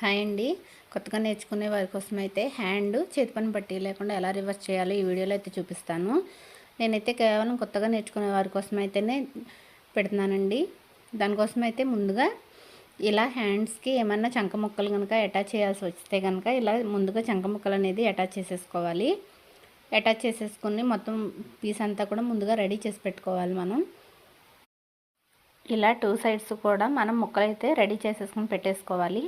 Hi అండి. కొత్తగా నేర్చుకునే వారి కోసం అయితే హ్యాండ్ చేతి పని పట్టి లేకుండా ఎలా రివర్స్ చేయాలో ఈ వీడియోలో అయితే చూపిస్తాను. నేనైతే కేవలం కొత్తగా నేర్చుకునే వారి కోసం అయితేనే పెడుతున్నానండి. దానికోసం అయితే ముందుగా ఇలా హ్యాండ్స్కి ఏమన్నా చంక ముక్కలు కనుక అటాచ్ చేయాల్సి వస్తే కనుక ఇలా ముందుగా చంక ముక్కలు అనేది అటాచ్ చేసేసుకోవాలి. అటాచ్ చేసేసుకుని మొత్తం పీస్ అంతా కూడా ముందుగా రెడీ చేసి పెట్టుకోవాలి మనం. ఇలా టూ సైడ్స్ కూడా మనం ముక్కలైతే రెడీ చేసేసుకుని పెట్టేసుకోవాలి.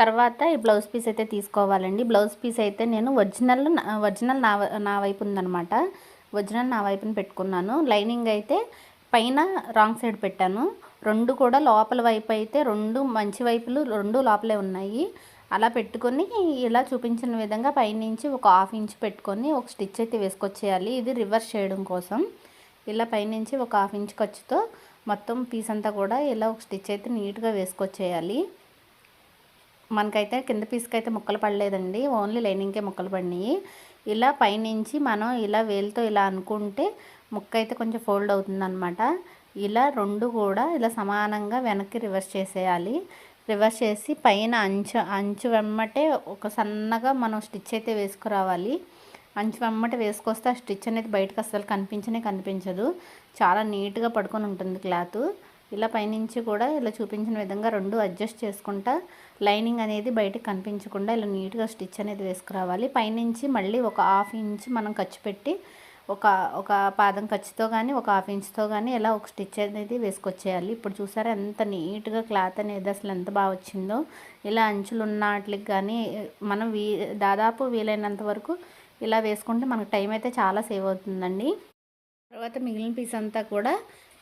తర్వాత ఈ బ్లౌజ్ పీస్ అయితే తీసుకోవాలండి. బ్లౌజ్ పీస్ అయితే నేను ఒరిజినల్ ఒరిజినల్ నా నా వైపు ఉందనమాట ఒరిజినల్ నా వైపున పెట్టుకున్నాను. లైనింగ్ అయితే పైన రాంగ్ సైడ్ పెట్టాను. రెండు కూడా లోపల వైపు అయితే రెండు మంచి వైపులు రెండు లోపలే ఉన్నాయి. అలా పెట్టుకొని ఇలా చూపించిన విధంగా పైనుంచి ఒక హాఫ్ ఇంచ్ పెట్టుకొని ఒక స్టిచ్ అయితే వేసుకొచ్చేయాలి. ఇది రివర్స్ చేయడం కోసం. ఇలా పైనుంచి ఒక హాఫ్ ఇంచ్ ఖర్చుతో మొత్తం పీస్ అంతా కూడా ఇలా ఒక స్టిచ్ అయితే నీట్గా వేసుకొచ్చేయాలి. మనకైతే కింద పీస్కి అయితే ముక్కలు పడలేదండి. ఓన్లీ లైనింగ్కే ముక్కలు పడినాయి. ఇలా పైనుంచి మనం ఇలా వేలుతో ఇలా అనుకుంటే ముక్క అయితే కొంచెం ఫోల్డ్ అవుతుందన్నమాట. ఇలా రెండు కూడా ఇలా సమానంగా వెనక్కి రివర్స్ చేసేయాలి. రివర్స్ చేసి పైన అంచు అంచు వెమ్మటే ఒక సన్నగా మనం స్టిచ్ అయితే వేసుకురావాలి. అంచు వెమ్మట వేసుకొస్తే ఆ స్టిచ్ అనేది బయటకు అసలు కనిపించనే కనిపించదు. చాలా నీట్గా పడుకొని ఉంటుంది క్లాత్. ఇలా పైనుంచి కూడా ఇలా చూపించిన విధంగా రెండు అడ్జస్ట్ చేసుకుంటా లైనింగ్ అనేది బయటకు కనిపించకుండా ఇలా నీట్గా స్టిచ్ అనేది వేసుకురావాలి. పైనుంచి మళ్ళీ ఒక హాఫ్ ఇంచ్ మనం ఖర్చు పెట్టి ఒక ఒక పాదం ఖర్చుతో కానీ ఒక హాఫ్ ఇంచ్తో కానీ ఇలా ఒక స్టిచ్ అనేది వేసుకొచ్చేయాలి. ఇప్పుడు చూసారా ఎంత నీట్గా క్లాత్ అనేది అసలు ఎంత బాగా వచ్చిందో. ఇలా అంచులు ఉన్న వాటికి కానీ మనం వీ దాదాపు వీలైనంత వరకు ఇలా వేసుకుంటే మనకు టైం అయితే చాలా సేవ్ అవుతుందండి. తర్వాత మిగిలిన పీస్ అంతా కూడా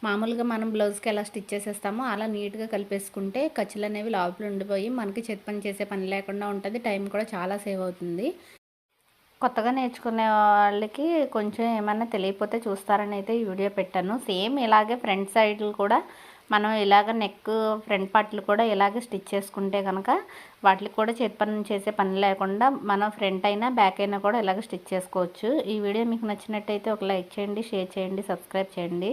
మామూలుగా మనం బ్లౌజ్కి ఎలా స్టిచ్ చేసేస్తామో అలా నీట్గా కలిపేసుకుంటే ఖర్చులు అనేవి లోపల ఉండిపోయి మనకి చేతి పని చేసే పని లేకుండా ఉంటుంది టైం కూడా చాలా సేవ్ అవుతుంది. కొత్తగా నేర్చుకునే వాళ్ళకి కొంచెం ఏమన్నా తెలియకపోతే చూస్తారని అయితే ఈ వీడియో పెట్టాను. సేమ్ ఇలాగే ఫ్రంట్ సైడ్లు కూడా మనం ఇలాగ నెక్ ఫ్రంట్ పార్ట్లు కూడా ఇలాగే స్టిచ్ చేసుకుంటే కనుక వాటికి కూడా చేతి పని చేసే పని లేకుండా మనం ఫ్రంట్ అయినా బ్యాక్ అయినా కూడా ఇలాగ స్టిచ్ చేసుకోవచ్చు. ఈ వీడియో మీకు నచ్చినట్టయితే ఒక లైక్ చేయండి షేర్ చేయండి సబ్స్క్రైబ్ చేయండి.